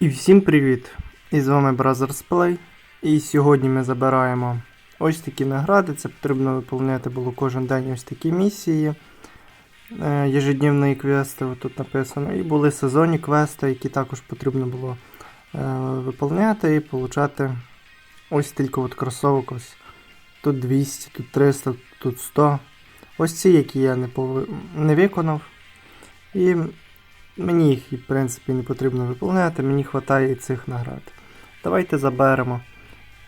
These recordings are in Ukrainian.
І всім привіт! І з вами Brothers Play. І сьогодні ми забираємо ось такі награди. Це потрібно виповняти було кожен день ось такі місії. Е, Єжедневні квести тут написано. І були сезонні квести, які також потрібно було е, виповняти і получати ось стільки от кросовок. Ось. Тут 200, тут 300, тут 100. Ось ці, які я не, пов... не виконав. І Мені їх, в принципі, не потрібно виповняти, мені вистачає і цих наград. Давайте заберемо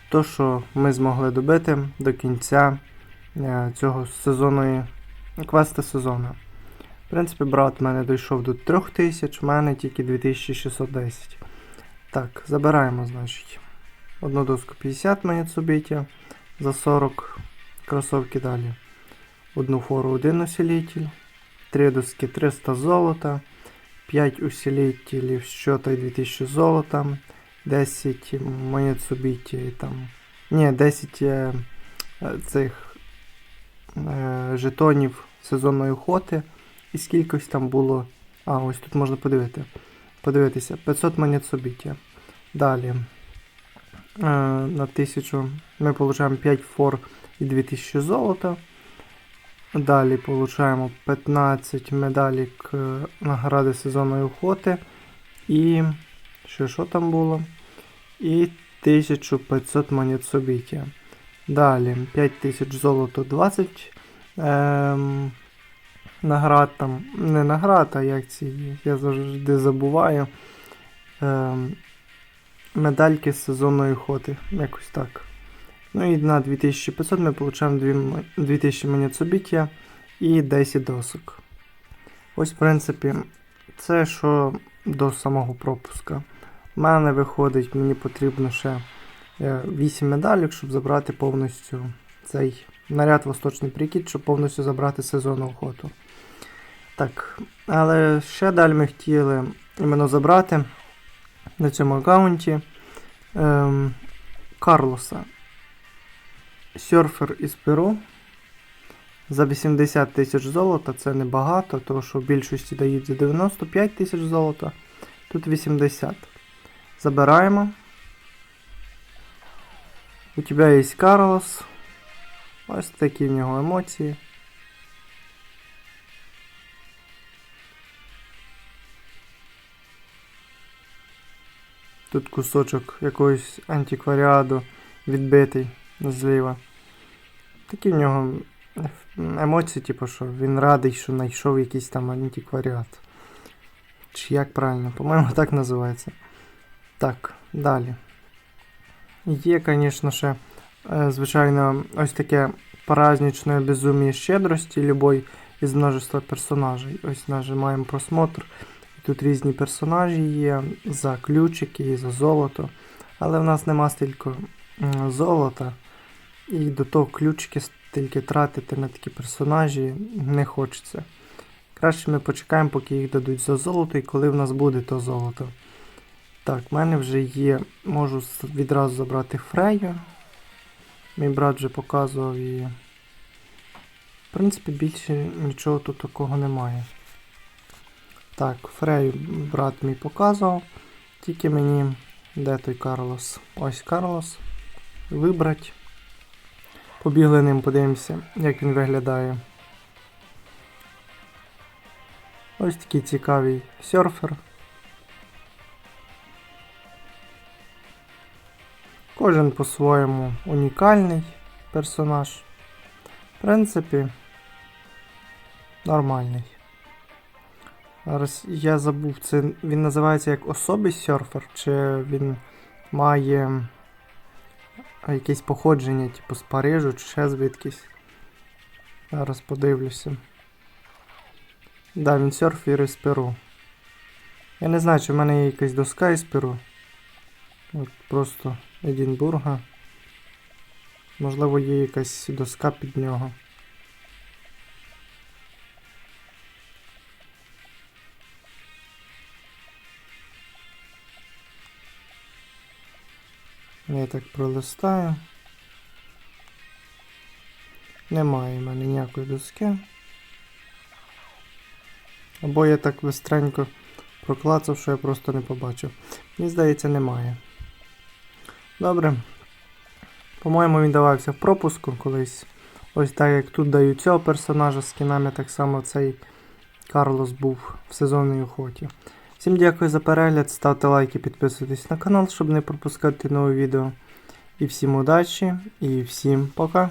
то, що ми змогли добити до кінця е, цього сезону, квеста сезону. В принципі, брат в мене дійшов до 3000, в мене тільки 2610. Так, забираємо, значить. Одну доску 50 Маяцубіття за 40 кросовки далі. Одну фору один усилитель, три доски 300 золота. 5 усилителів щота 2000 золота, 10 Маяцубіті там. Ні, 10 е, цих е, жетонів сезонної охоти. І скількось там було. А, ось тут можна подивити. подивитися. 500 Маяцубіті. Далі. Е, на 1000 ми отримуємо 5 фор і 2000 золота. Далі получаємо 15 медалік е, награди сезонної охоти. І. Що, що там було? І 1500 монет собіття. Далі 5000 золото 20 ем, наград там. Не наград, а як ці. Я завжди забуваю. Ем, медальки з сезонної охоти. Якось так. Ну і на 2500 ми отримуємо 2000 монет і 10 досок. Ось, в принципі, це що до самого пропуска. У мене виходить, мені потрібно ще 8 медалів, щоб забрати повністю цей наряд Восточний прикид, щоб повністю забрати сезонну охоту. Так, але ще далі ми хотіли іменно забрати на цьому аккаунті ем, Карлоса. Серфер із Перу. За 80 тисяч золота це небагато, тому що в більшості дають за 95 тисяч золота. Тут 80. Забираємо. У тебе є Карлос. Ось такі в нього емоції. Тут кусочок якогось антикваріаду відбитий зліва. Такі в нього емоції, типу, що він радий, що знайшов якийсь там антикваріат. Чи як правильно? По-моєму, так називається. Так, далі. Є, звісно, ще, е, звичайно, ось таке праздничне безумие щедрості любой із множества персонажей. Ось нажимаємо просмотр. Тут різні персонажі є за ключики і за золото. Але в нас нема стільки золота. І до того ключики тільки тратити на такі персонажі не хочеться. Краще ми почекаємо, поки їх дадуть за золото і коли в нас буде то золото. Так, в мене вже є. Можу відразу забрати Фрею. Мій брат вже показував її. В принципі, більше нічого тут такого немає. Так, Фрею брат мій показував. Тільки мені. Де той Карлос? Ось Карлос. Вибрати. Побігли ним, подивимося, як він виглядає. Ось такий цікавий серфер. Кожен по-своєму унікальний персонаж. В принципі, нормальний. Зараз я забув, це він називається як особий серфер, чи він має якесь походження, типу з Парижу чи ще звідкись. Зараз подивлюся. Да, він серфер із Перу. Я не знаю, чи в мене є якась доска із Перу. От Просто Едінбурга. Можливо, є якась доска під нього. Я так пролистаю. Немає в мене ніякої доски. Або я так бистренько проклацав, що я просто не побачив. Мені здається, немає. Добре. По-моєму, він давався в пропуску колись. Ось так як тут дають цього персонажа з скінами, так само цей Карлос був в сезонній охоті. Всім дякую за перегляд, ставте лайки, підписуйтесь на канал, щоб не пропускати нові відео. І всім удачі, і всім пока!